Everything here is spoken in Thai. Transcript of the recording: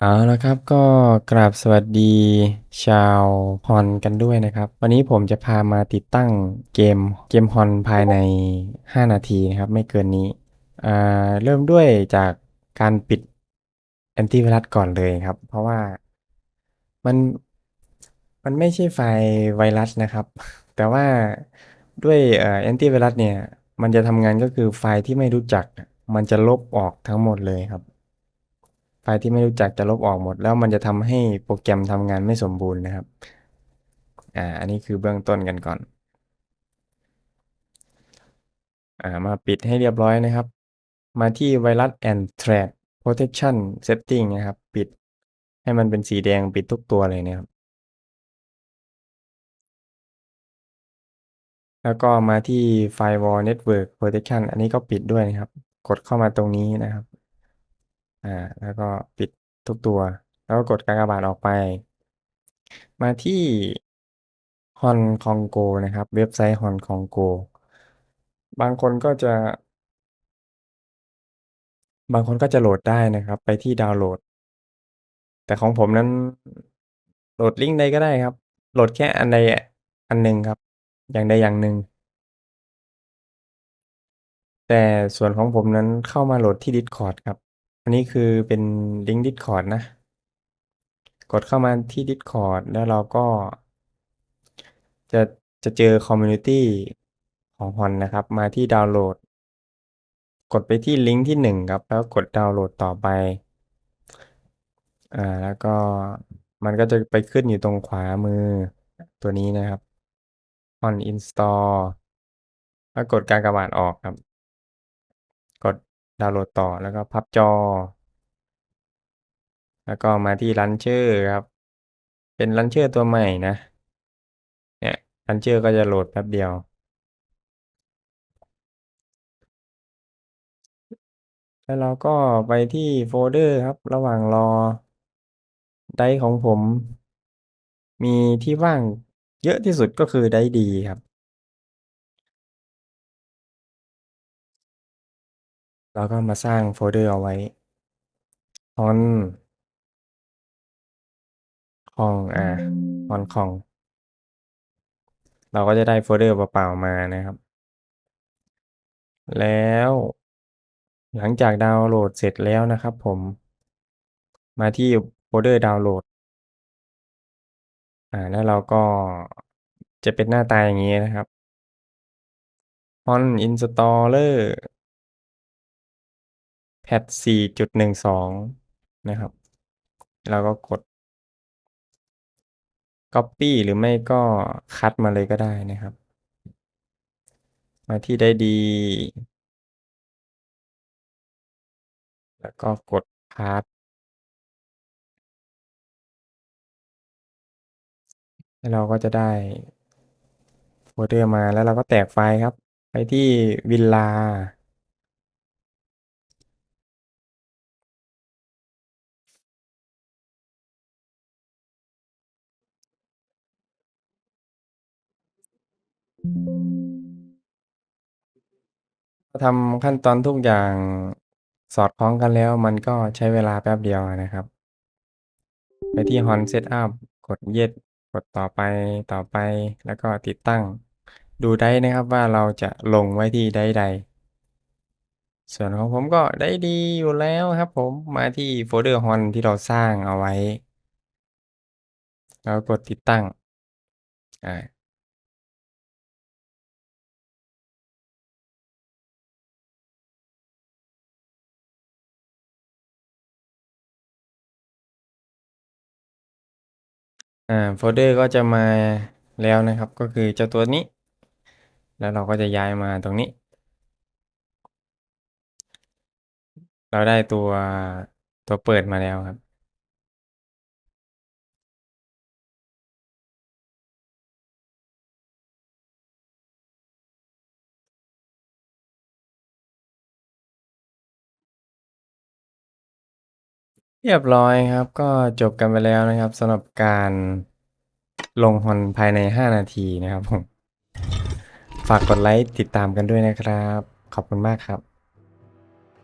เอาละครับก็กราบสวัสดีชาวฮอนกันด้วยนะครับ วันนี้ผมจะพามาติดตั้งเกมเกมฮอนภายใน 5 นาทีนะครับ ไม่เกินนี้เริ่มด้วยจากการปิดแอนตี้ไวรัสก่อนเลยครับ เพราะว่ามันมันไม่ใช่ไฟล์ไวรัสนะครับ แต่ว่าด้วยแอนตี้ไวรัสเนี่ย มันจะทำงานก็คือไฟล์ที่ไม่รู้จัก มันจะลบออกทั้งหมดเลยครับ ไฟล์ที่ไม่รู้จักจะลบออกหมด แล้วมันจะทำให้โปรแกรมทำงานไม่สมบูรณ์นะครับ อ่า อันนี้คือเบื้องต้นกันก่อน อ่า มาปิดให้เรียบร้อยนะครับ มาที่ไวรัส and threat protection setting นะครับ ปิดให้มันเป็นสีแดงปิดทุกตัวเลยนะครับ แล้วก็มาที่ firewall network protection อันนี้ก็ปิดด้วยนะครับ กดเข้ามาตรงนี้นะครับ อ่า แล้วก็ปิดทุกตัว แล้วก็กดกากบาทออกไป มาที่ฮอนคองโกนะครับ เว็บไซต์ฮอนคองโก บางคนก็จะ บางคนก็จะโหลดได้นะครับ ไปที่ดาวน์โหลด แต่ของผมนั้นโหลดลิงก์ใดก็ได้ครับ โหลดแค่อันใดอันหนึ่งครับ อย่างใดอย่างหนึ่ง แต่ส่วนของผมนั้นเข้ามาโหลดที่ Discord ครับ อันนี้คือเป็นลิงก์ Discord นะ กดเข้ามาที่ Discord แล้วเราก็ จะจะเจอคอมมูนิตี้ของฮอนนะครับ มาที่ดาวน์โหลด กดไปที่ลิงก์ที่หนึ่งครับ แล้วกดดาวน์โหลดต่อไป อ่า แล้วก็มันก็จะไปขึ้นอยู่ตรงขวามือตัวนี้นะครับ on install แล้วกดการกระบาดออกครับ ดาวน์โหลดต่อแล้วก็พับจอ แล้วก็มาที่ launcher ครับ เป็น launcher ตัวใหม่นะ เนี่ย launcher ก็จะโหลดแป๊บเดียว แล้วเราก็ไปที่โฟลเดอร์ครับ ระหว่างรอไดของผม มีที่ว่างเยอะที่สุดก็คือไดดีครับ เราก็มาสร้างโฟลเดอร์เอาไว้ฮอนคองอ่าฮอนคอง เราก็จะได้โฟลเดอร์เปล่าๆมานะครับ แล้วหลังจากดาวน์โหลดเสร็จแล้วนะครับผมมาที่โฟลเดอร์ดาวน์โหลดอ่าแล้วเราก็จะเป็นหน้าตาอย่างนี้นะครับ on installer h a t 4.12นะครับเราก็กด copy หรือไม่ก็คัดมาเลยก็ได้นะครับ มาที่ได้ดี แล้วก็กดพาสแล้วเราก็จะได้โฟลเดอร์มาแล้วเราก็แตกไฟล์ครับ ไปที่วิลลา ทำขั้นตอนทุกอย่างสอดคล้องกันแล้ว มันก็ใช้เวลาแป๊บเดียวนะครับ ไปที่ Hon Setup กด Yes กดต่อไปต่อไปแล้วก็ติดตั้ง ดูได้นะครับว่าเราจะลงไว้ที่ได้ใด ส่วนของผมก็ได้ดีอยู่แล้วครับผมมาที่โฟลเดอร์ Hon ที่เราสร้างเอาไว้ แล้วกดติดตั้งอ่า อ่าโฟลเดอร์ก็จะมาแล้วนะครับ ก็คือเจ้าตัวนี้ แล้วเราก็จะย้ายมาตรงนี้ เราได้ตัวตัวเปิดมาแล้วครับ เรียบร้อยครับ ก็จบกันไปแล้วนะครับสำหรับการลงฮอนภายใน 5 นาทีนะครับผม ฝากกดไลค์ติดตามกันด้วยนะครับ ขอบคุณมากครับ